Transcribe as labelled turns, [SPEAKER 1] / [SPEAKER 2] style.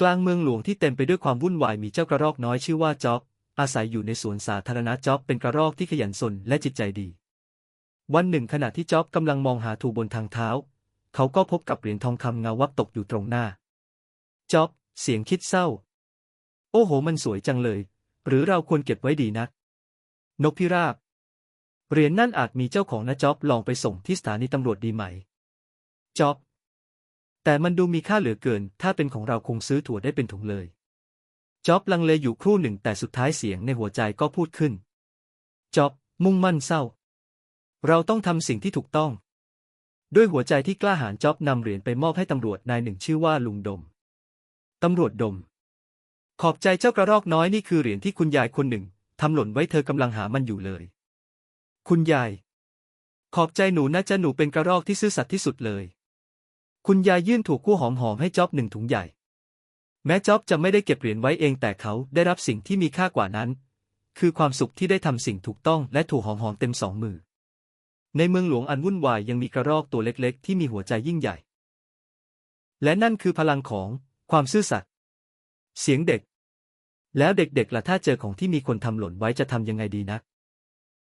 [SPEAKER 1] กลางเมืองหลวงที่เต็มไปด้วยความวุ่นวายมีเจ้ากระรอกน้อยชื่อว่าจ๊อบอาศัยอยู่ในสวนสาธารณะจ๊อบเป็นกระรอกที่ขยันสนและจิตใจดี วันหนึ่งขณะที่จ๊อบกำลังมองหาถูบนทางเท้า เขาก็พบกับเหรียญทองคำเงาวับตกอยู่ตรงหน้าจ๊อบเสียงคิดเศร้า โอ้โห มันสวยจังเลย หรือเราควรเก็บไว้ดีนัก นกพิราบ เหรียญนั่นอาจมีเจ้าของนะจ๊อบลองไปส่งที่สถานีตำรวจดีไหมจ๊อบ แต่มันดูมีค่าเหลือเกิน ถ้าเป็นของเราคงซื้อถั่วได้เป็นถุงเลยจ๊อบลังเลอยู่ครู่หนึ่งแต่สุดท้ายเสียงในหัวใจก็พูดขึ้นจ๊อบมุ่งมั่นเศร้า เราต้องทำสิ่งที่ถูกต้อง ด้วยหัวใจที่กล้าหาญจ๊อบนำเหรียญไปมอบให้ตำรวจนายหนึ่งชื่อว่าลุงดม ตำรวจดม ขอบใจเจ้ากระรอกน้อยนี่คือเหรียญที่คุณยายคนหนึ่งทำหล่นไว้เธอกำลังหามันอยู่เลย คุณยาย ขอบใจหนูนะจ๊ะหนูเป็นกระรอกที่ซื่อสัตย์ที่สุดเลย คุณยายยื่นถั่วคั่วหอมๆให้จ๊อบหนึ่งถุงใหญ่ แม้จ๊อบจะไม่ได้เก็บเหรียญไว้เองแต่เขาได้รับสิ่งที่มีค่ากว่านั้น คือความสุขที่ได้ทำสิ่งถูกต้องและถั่วหอมๆเต็มสองมือ ในเมืองหลวงอันวุ่นวายยังมีกระรอกตัวเล็กๆ ที่มีหัวใจยิ่งใหญ่ และนั่นคือพลังของความซื่อสัตย์เสียงเด็ก แล้วเด็กๆล่ะถ้าเจอของที่มีคนทำหล่นไว้จะทำยังไงดีนะ